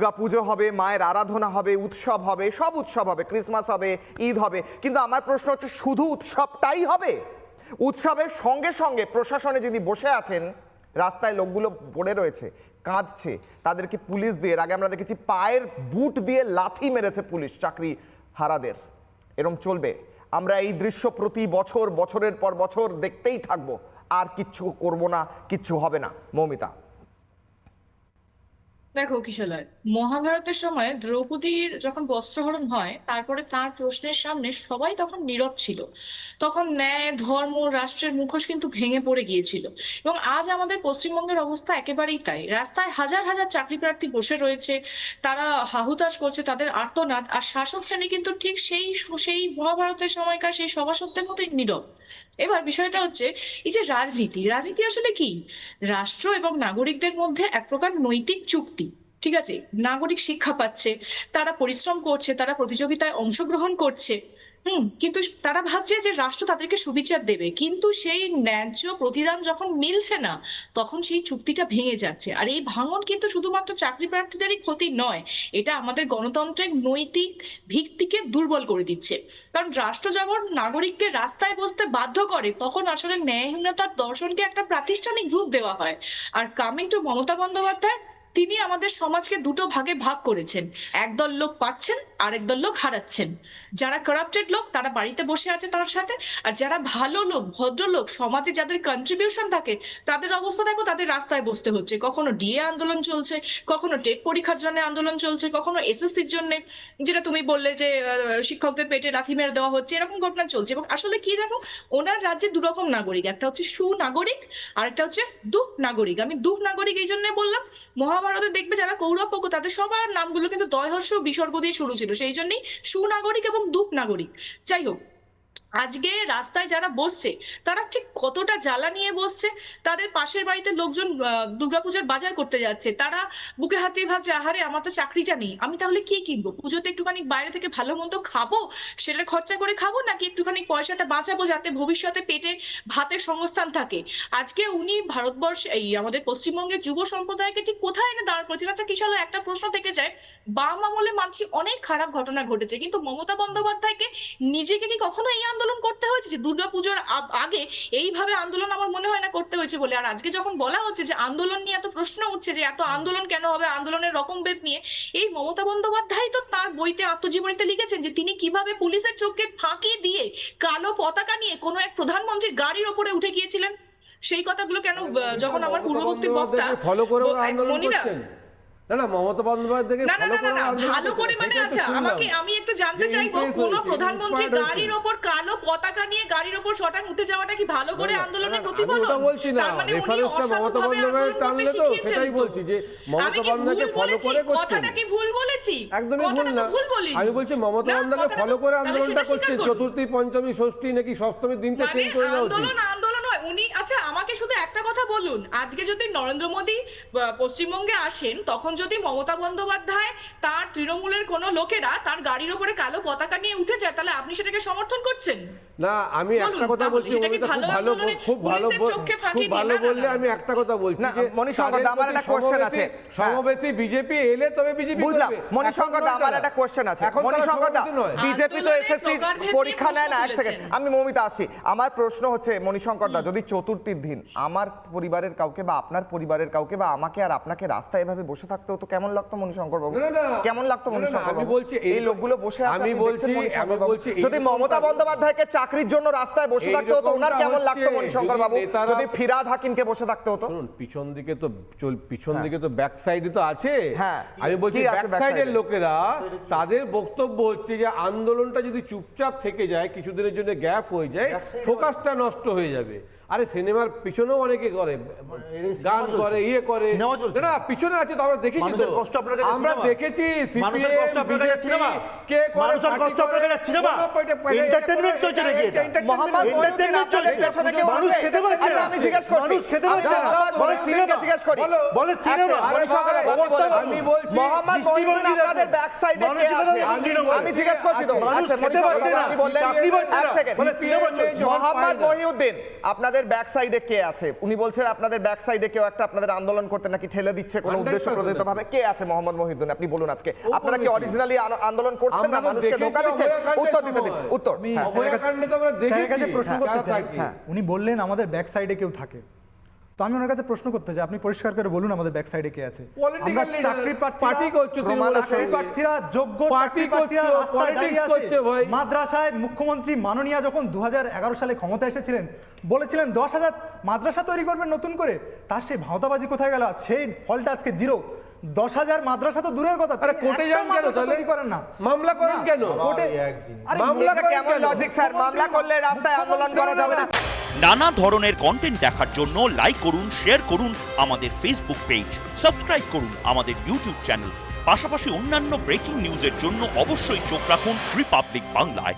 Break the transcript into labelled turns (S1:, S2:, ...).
S1: দুর্গা পুজো হবে, মায়ের আরাধনা হবে, উৎসব হবে, সব উৎসব হবে, ক্রিসমাস হবে, ঈদ হবে। কিন্তু আমার প্রশ্ন হচ্ছে, শুধু উৎসবটাই হবে? উৎসবের সঙ্গে সঙ্গে প্রশাসনে যদি বসে আছেন, রাস্তায় লোকগুলো পড়ে রয়েছে, কাঁদছে তাদেরকে পুলিশ দিয়ে আগে আমরা দেখেছি পায়ের বুট দিয়ে লাথি মেরেছে পুলিশ, চাকরি হারাদের। এরম চলবে। আমরা এই দৃশ্য প্রতি বছর, বছরের পর বছর দেখতেই থাকব। আর কিচ্ছু করব না, কিচ্ছু হবে না। মৌমিতা।
S2: দেখো কিশোলয় মহাভারতের সময় দ্রৌপদীর যখন বস্ত্রহরণ হয়, তারপরে তার প্রশ্নের সামনে সবাই তখন নীরব ছিল। তখন ন্যায়, ধর্ম, রাষ্ট্রের মুখোশ কিন্তু ভেঙে পড়ে গিয়েছিল। এবং আজ আমাদের পশ্চিমবঙ্গের অবস্থা একেবারেই তাই। রাস্তায় হাজার হাজার চাকরি প্রার্থী বসে রয়েছে, তারা হাহুতাশ করছে তাদের আর্তনাদ, আর শাসক শ্রেণি কিন্তু ঠিক সেই সেই মহাভারতের সময়কার সেই সভাসদদের মতোই নীরব। এবার বিষয়টা হচ্ছে, এই যে রাজনীতি রাজনীতি আসলে কি? রাষ্ট্র এবং নাগরিকদের মধ্যে এক প্রকার নৈতিক চুক্তি ঠিক আছে? নাগরিক শিক্ষা পাচ্ছে, তারা পরিশ্রম করছে, তারা প্রতিযোগিতায় অংশগ্রহণ করছে, হুম? কিন্তু তারা ভাবছে যে রাষ্ট্র তাদেরকে সুবিচার দেবে। কিন্তু সেই ন্যায্য প্রতিদান যখন মিলছে না, তখন সেই চুক্তিটা ভেঙে যাচ্ছে। আর এই ভাঙন কিন্তু শুধুমাত্র চাকরি প্রার্থীদেরই ক্ষতি নয়, এটা আমাদের গণতন্ত্রের নৈতিক ভিত্তিকে দুর্বল করে দিচ্ছে। কারণ রাষ্ট্র যখন নাগরিককে রাস্তায় বসতে বাধ্য করে, তখন আসলে ন্যায়হীনতার দর্শনকে একটা প্রাতিষ্ঠানিক রূপ দেওয়া হয়। আর কামিং টু মমতা বন্দ্যোপাধ্যায় তিনি আমাদের সমাজকে দুটো ভাগে ভাগ করেছেন। একদল লোক পাচ্ছেন, আরেক দল লোক হারাচ্ছেন। যারা কারাপ্টেড লোক, তারা বাড়িতে বসে আছে তার সাথে। আর যারা ভালো লোক ভদ্রলোক সমাজে যাদের কন্ট্রিবিউশন থাকে, তাদের অবস্থা দেখো, তাদের রাস্তায় বসতে হচ্ছে। কখনো ডিএ আন্দোলন চলছে, কখনো টেট পরীক্ষার জন্য আন্দোলন চলছে, কখনো এসএসসির জন্য, যেটা তুমি বললে যে শিক্ষকদের পেটে লাথি মেরে দেওয়া হচ্ছে, এরকম ঘটনা চলছে। এবং আসলে কি দেখো ওনার রাজ্যে দুরকম নাগরিক, একটা হচ্ছে সুনাগরিক আর একটা হচ্ছে দুঃ নাগরিক আমি দুঃ নাগরিক এই জন্য বললাম মহাভারতে দেখবে যারা কৌরব পক্ষ তাদের সবার নামগুলো কিন্তু দয়হর্ষ বিসর্গ দিয়ে শুরু ছিল। সেই জন্যই সুনাগরিক এবং দুপ নাগরিক যাই হোক আজকে রাস্তায় যারা বসছে, তারা ঠিক কতটা জ্বালা নিয়ে বসছে? তাদের পাশের বাড়িতে লোকজন দুর্গাপূজার বাজার করতে যাচ্ছে। তারা বুকে হাত ভাবছে, আহারে, আমার তো চাকরিটা নেই। আমি তাহলে কি কিনবো? পুজোতে একটুখানি বাইরে থেকে ভালো মন্দ খাব? সেটা খরচা করে খাব? নাকি একটুখানি পয়সাটা বাঁচাবো যাতে ভবিষ্যতে পেটে ভাতের সংস্থান থাকে? আজকে উনি ভারতবর্ষ, এই আমাদের পশ্চিমবঙ্গের যুব সম্প্রদায়কে ঠিক কোথায় এনে দাঁড় করেছেন? আচ্ছা কিশাল একটা প্রশ্ন থেকে যায়। বাম আমলে মানছি অনেক খারাপ ঘটনা ঘটেছে, কিন্তু মমতা বন্দ্যোপাধ্যায়কে নিজেকে কি কখনো এই আন্দোলন করতে হয়েছে যে দুর্গাপুজোর আগে এইভাবে আন্দোলন আমার মনে হয় না করতে হয়েছে বলে। আর আজকে যখন বলা হচ্ছে যে আন্দোলন নিয়ে এত প্রশ্ন উঠছে যে এত আন্দোলন কেন হবে আন্দোলনের রকম ভেদ নিয়ে এই মমতা বন্দ্যোপাধ্যায় তো তার বইতে আত্মজীবনীতে লিখেছেন যে তিনি কীভাবে পুলিশের চোখকে ফাঁকি দিয়ে কালো পতাকা নিয়ে কোনো এক প্রধানমন্ত্রীর গাড়ির ওপরে উঠে গিয়েছিলেন? সেই কথাগুলো কেন যখন আমার পূর্ববর্তী বক্তা
S3: ফলো করে আন্দোলন করছেন। না না মমতা বন্দ্যোপাধ্যায়কে
S2: না না না না
S3: করে
S2: না
S3: ওরা আন্দোলন
S2: ভালো করে মানে আচ্ছা আমাকে আমি একটু জানতে চাইব কোন প্রধানমন্ত্রী গাড়ির ওপর কালো পতাকা নিয়ে গাড়ির ওপর শটান উঠে যাওয়াটা কি ভালো করে আন্দোলনের প্রতিফলন?
S3: ওটা বলছি না।
S2: তার মানে
S3: রেফারেন্সটা মমতা বন্দ্যোপাধ্যায় টানলে তো সেটাই বলছি যে মমতা বন্দ্যোপাধ্যায়কে ফলো করে করছেন।
S2: কথাটা কি ভুল বলেছি?
S3: একদমই ভুল না। আমি বলছি মমতা বন্দ্যোপাধ্যায়কে ফলো করে আন্দোলনটা করছে চতুর্থী পঞ্চমী ষষ্ঠী নাকি সপ্তমীর দিনটা
S2: মানে
S3: চেঞ্জ করে দেওয়া উচিত?
S2: উনি আচ্ছা আমাকে শুধু একটা কথা বলুন। আজকে যদি নরেন্দ্র মোদী পশ্চিমবঙ্গে আসেন, তখন যদি মমতা বন্দ্যোপাধ্যায় তার তৃণমূলের কোনো লোকেরা তার গাড়ির ওপরে কালো পতাকা নিয়ে উঠে যায়, তাহলে আপনি সেটাকে সমর্থন করছেন?
S3: না আমি একটা কথা বলছি খুব
S2: ভালো
S3: খুব ভালো খুব ভালো বললে আমি একটা কথা বলছি
S1: দা, আমার একটা question আছে।
S3: সমবেতী- সমবেতী বিজেপি এলে তবে বিজেপি
S1: বুঝলাম। দা আমার একটা কোশ্চেন আছে। দা বিজেপি তো এসএসসি পরীক্ষা নেয় না এক
S2: প্রশ্ন
S1: সেকেন্ড আমি মৌমিতা আসছি। আমার প্রশ্ন হচ্ছে মণিশঙ্কর দা যদি চতুর্থীর দিন আমার পরিবারের কাউকে বা আপনার পরিবারের কাউকে বা আমাকে আর আপনাকে রাস্তায় এভাবে বসে থাকতে হতো কেমন লাগতো মণিশঙ্কর বাবু। কেমন লাগতো
S3: না,
S1: মণিশঙ্কর
S3: আমি বলছি
S1: এই লোকগুলো বসে আছে
S3: আমি বলছি- আমি বলছি
S1: যদি মমতা বন্দ্যোপাধ্যায়কে চাকরির জন্য রাস্তায় বসে থাকতে হতো। ওনার কেমন লাগতো মণিশঙ্কর বাবু? যদি ফিরাদ হাকিমকে বসে থাকতে হতো?
S3: শুনুন পিছন দিকে তো চল পিছন দিকে তো ব্যাক সাইডে তো আছে।
S1: হ্যাঁ।
S3: আমি বলছি ব্যাক সাইডের লোকেরা তাদের বক্তব্য হচ্ছে যে আন্দোলনটা যদি চুপচাপ থেকে যায় কিছুদিনের জন্য গ্যাপ হয়ে যায় ফোকাসটা নষ্ট হয়ে যাবে। আরে সিনেমার পিছনেও অনেকে করে গান করে ইয়ে করে। না, পিছনে আছে তো আমরা দেখেছি তো। আমরা। দেখেছি
S4: সিনেমা।
S3: কে করে
S4: মানুষের কষ্ট আপনার কাছে সিনেমা।
S3: এটা-
S4: চলছে নাকি?
S1: আপনাদের। আমি জিজ্ঞেস করছি ব্যাক সাইডে তো আচ্ছা আপনাদের ব্যাক সাইডে কে আছে? উনি বলছেন আপনাদের ব্যাক সাইডে কেউ একটা আপনাদের আন্দোলন করতে নাকি ঠেলে দিচ্ছে কোনো উদ্দেশ্য প্রণোদিত ভাবে। কে আছে মোহাম্মদ মহিউদ্দিন? আপনি বলুন আজকে। আপনারা কি অরিজিনালি আন্দোলন করছেন না? মানুষকে ধোকা দিচ্ছেন? উত্তর দিতে দিন উত্তর
S4: কাছে-
S3: আমরা দেখেছি,
S4: প্রশ্ন
S3: হ্যাঁ,
S4: করতে চাই হ্যাঁ উনি বললেন আমাদের ব্যাক সাইডে কেউ থাকে। তো আমি ওনার কাছে প্রশ্ন করতে চাই আপনি পরিষ্কার করে বলুন আমাদের ব্যাক সাইডে কে আছে। আমরা চাকরি
S3: করছ ওনার
S4: চাকরি প্রার্থীরা যোগ্য
S3: করছ, ভাই।
S4: মাদ্রাসায় মুখ্যমন্ত্রী মাননীয়া যখন দু হাজার এগারো সালে ক্ষমতা এসেছিলেন বলেছিলেন দশ হাজার মাদ্রাসা তৈরি করবেন নতুন করে তার সেই ভাওতাবাজি কোথায় গেল? সেই ফলটা আজকে জিরো দশ হাজার মাদ্রাসা তো দূরের কথা।
S3: আরে কোর্টে যান কেন তাহলে?
S4: তৈরি করেন না।
S3: মামলা করেন কেন?
S4: কোর্টে
S3: মামলা
S1: কেমন লজিক স্যার মামলা করলে রাস্তায় আন্দোলন করা যাবে না।
S5: নানা ধরনের কন্টেন্ট দেখার জন্য লাইক করুন শেয়ার করুন আমাদের ফেসবুক পেজ সাবস্ক্রাইব করুন আমাদের ইউটিউব চ্যানেল পাশাপাশি অন্যান্য ব্রেকিং নিউজের জন্য অবশ্যই চোখ রাখুন রিপাবলিক বাংলায়